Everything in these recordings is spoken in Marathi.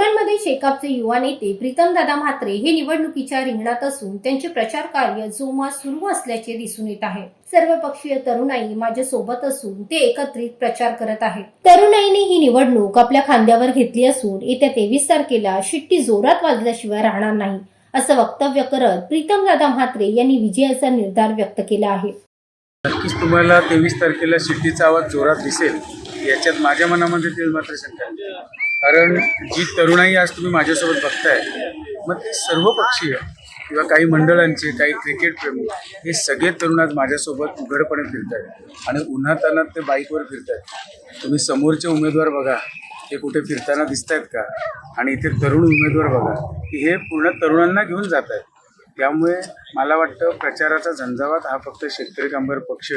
उरणमध्ये शेकापचे युवा नेते प्रीतमदादा म्हात्रे हे निवडणुकीच्या रिंगणात असून त्यांचे प्रचार कार्य जोमात सुरू असल्याचे दिसून येत आहे. सर्व पक्षीय तरुणाई माझ्या सोबत असून ते एकत्रित प्रचार करत आहेत. तरुणाईने ही निवडणूक आपल्या खांद्यावर घेतली असून येत्या तेवीस तारखेला शिट्टी जोरात वाजल्याशिवाय राहणार नाही असं वक्तव्य करत प्रीतमदादा म्हात्रे यांनी विजयाचा निर्धार व्यक्त केला आहे. नक्कीच तुम्हाला तेवीस तारखेला शिट्टीचा आवाज जोरात दिसेल याच्यात माझ्या मनामध्ये ते मात्र शंका आहे. कारण जी तरुणाई आज तुम्ही माझ्यासोबत बघताय मग ते सर्व पक्षीय किंवा काही मंडळांचे काही क्रिकेट प्रेमी हे सगळे तरुण आज माझ्यासोबत उघडपणे फिरत आहेत आणि उन्हातानात ते बाईकवर फिरत आहेत तुम्ही समोरचे उमेदवार बघा हे कुठे फिरताना दिसत आहेत का? आणि इथे तरुण उमेदवार बघा की हे पूर्ण तरुणांना घेऊन जात आहेत त्यामुळे मला वाटतं प्रचाराचा झंझावात हा फक्त शेतकरी कामगार पक्ष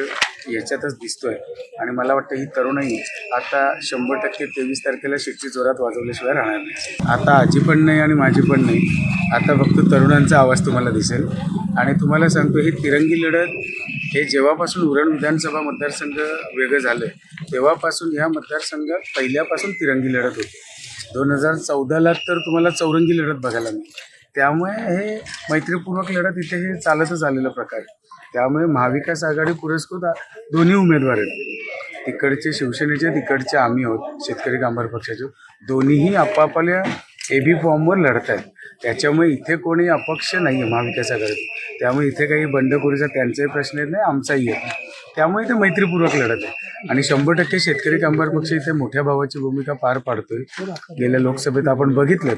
याच्यातच दिसतोय. आणि मला वाटतं ही तरुणही आता शंभर टक्के तेवीस तारखेला शिट्टी जोरात वाजवल्याशिवाय राहणार नाही. आता आजी पण नाही आणि माझी पण नाही. आता फक्त तरुणांचा आवाज तुम्हाला दिसेल. आणि तुम्हाला सांगतो ही तिरंगी लढत हे जेव्हापासून उरण विधानसभा मतदारसंघ वेगळं झालं तेव्हापासून ह्या मतदारसंघात पहिल्यापासून तिरंगी लढत होती. दोन हजार चौदाला तर तुम्हाला चौरंगी लढत बघायला मिळते त्यामुळे हे मैत्रीपूर्वक लढत इथे हे चालतच आलेलं प्रकार. आहे. त्यामुळे महाविकास आघाडी पुरस्कृत दोन्ही उमेदवार आहेत. तिकडचे शिवसेनेचे तिकडचे आम्ही आहोत शेतकरी कामगार पक्षाचे. दोन्हीही आपापल्या ए बी फॉर्मवर लढत आहेत. त्याच्यामुळे इथे कोणी अपक्ष नाही आहे महाविकास आघाडीत. त्यामुळे इथे काही बंडखोरीचा त्यांचाही प्रश्न येत नाही आमचाही येत नाही. त्यामुळे ते मैत्रीपूर्वक लढत आहे. आणि शंभर टक्के शेतकरी कामगार पक्ष इथे मोठ्या भावाची भूमिका पार पाडतोय. गेल्या लोकसभेत आपण बघितलं.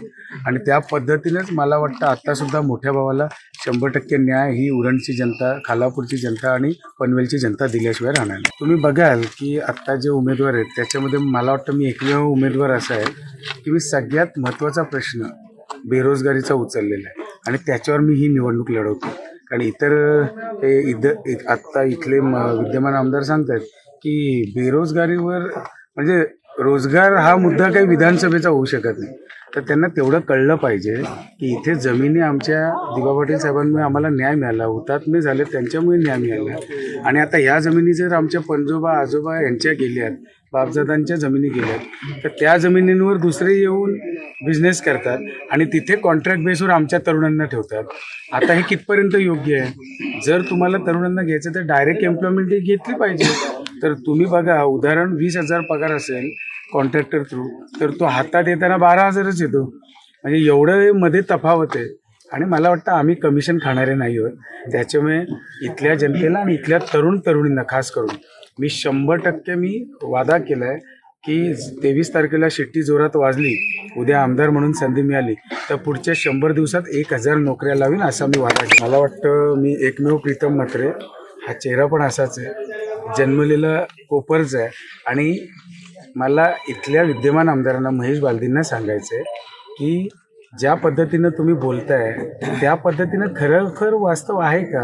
आणि त्या पद्धतीनेच मला वाटतं आत्तासुद्धा मोठ्या भावाला शंभर टक्के न्याय ही उरणची जनता खालापूरची जनता आणि पनवेलची जनता दिल्याशिवाय राहणार नाही. तुम्ही बघाल की आत्ता जे उमेदवार आहेत त्याच्यामध्ये मला वाटतं मी एकमेव उमेदवार असा आहे की मी सगळ्यात महत्त्वाचा प्रश्न बेरोजगारीचा उचललेला आहे. आणि त्याच्यावर मी ही निवडणूक लढवतो कारण इतर हे इद आत्ता इथले म विद्यमान आमदार सांगतात की बेरोजगारीवर म्हणजे रोजगार हा मुद्दा काही विधानसभेचा होऊ शकत नाही. तर त्यांना तेवढं कळलं पाहिजे की इथे जमिनी आमच्या दिबा पाटील साहेबांमुळे आम्हाला न्याय मिळाला हुतात्मे झाले त्यांच्यामुळे न्याय मिळाला. आणि आता ह्या जमिनी जर आमच्या पणजोबा आजोबा यांच्या गेल्यात बापजादांच्या जमिनी गेल्यात तर त्या जमिनींवर दुसरे येऊन बिझनेस करतात आणि तिथे कॉन्ट्रॅक्ट बेसवर आमच्या तरुणांना ठेवतात. आता हे कितपर्यंत योग्य आहे? जर तुम्हाला तरुणांना घ्यायचं तर डायरेक्ट एम्प्लॉयमेंट घेतली पाहिजे. तर तुम्ही बघा उदाहरण वीस हजार पगार असेल कॉन्ट्रॅक्टर थ्रू तर तो हातात येताना बारा हजारच येतो. म्हणजे एवढं मध्ये तफावत आहे. आणि मला वाटतं आम्ही कमिशन खाणारे नाही आहोत त्याच्यामुळे इथल्या जनतेला आणि इथल्या तरुण तरुणींना खास करून मी शंभर टक्के मी वादा केला आहे की तेवीस तारखेला शिट्टी जोरात वाजली उद्या आमदार म्हणून संधी मिळाली तर पुढच्या शंभर दिवसात एक हजार नोकऱ्या लावीन असा मी वादा केला. मला वाटतं मी एकमेव प्रीतम म्हात्रे. हा चेहरा पण असाच आहे. जन्मलेला कोपरच आहे. आणि मला इथल्या विद्यमान आमदारांना महेश बालदींना सांगायचं आहे की ज्या पद्धतीनं तुम्ही बोलताय त्या पद्धतीनं खरोखर वास्तव आहे का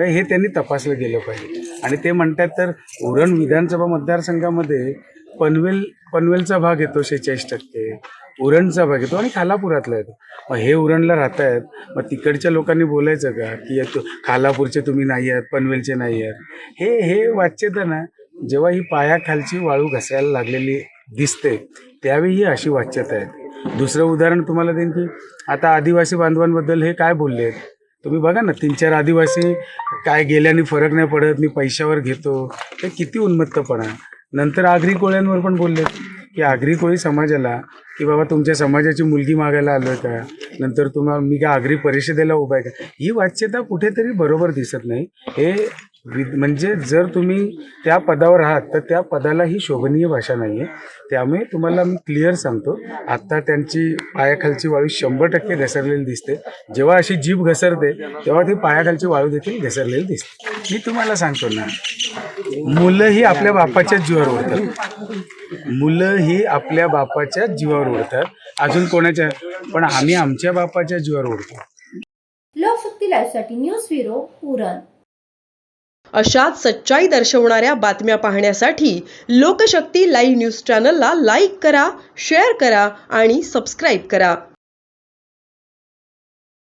हे त्यांनी तपासलं गेलं पाहिजे. आणि ते म्हणतात तर उरण विधानसभा मतदारसंघामध्ये पनवेल पनवेलचा भाग येतो शेहेचाळीस टक्के उरणचा भाग येतो आणि खालापुरातला येतो. मग हे उरणला राहत आहेत मग तिकडच्या लोकांनी बोलायचं का? की खालापूरचे तुम्ही नाही आहात पनवेलचे नाही आहात. हे हे वाच्यता ना जेव्हा ही पायाखालची वाळू घसायला लागलेली दिसते त्यावेळी ही अशी वाच्यता आहे. दुसरं उदाहरण तुम्हाला देईन की आता आदिवासी बांधवांबद्दल हे काय बोलले आहेत? तुम्ही बघा ना तीन चार आदिवासी काय गेल्याने फरक नाही पडत मी पैशावर घेतो. हे किती उन्मत्तपणा. नंतर आगरी कोळ्यांवर पण बोलले की आगरी कोळी समाजाला की बाबा तुमच्या समाजाची मुलगी मागायला आलोय का? नंतर तुम्हाला मी काय आगरी परिषदेला उभा आहे का? ही वाच्यता कुठेतरी बरोबर दिसत नाही. हे म्हणजे जर तुम्ही त्या पदावर आहात तर त्या पदाला ही शोभनीय भाषा नाही आहे त्यामुळे तुम्हाला मी क्लिअर सांगतो आत्ता त्यांची पायाखालची वाळू शंभर टक्के घसरलेली दिसते. जेव्हा अशी जीभ घसरते तेव्हा ती पायाखालची वाळू देखील घसरलेली दिसते. मी तुम्हाला सांगतो ना मुलं ही आपल्या बापाच्या जीवावर उडतात मुलं ही आपल्या बापाच्या जीवावर उडतात अजून कोणाच्या? पण आम्ही आमच्या बापाच्या जीवावर उडतो लोकशक्ती लाईव्हसाठी न्यूज ब्युरो उरण अशाच सच्चाई दर्शवणाऱ्या बातम्या पाहण्यासाठी लोकशक्ती लाईव्ह न्यूज चॅनलला लाईक करा शेअर करा आणि सबस्क्राईब करा.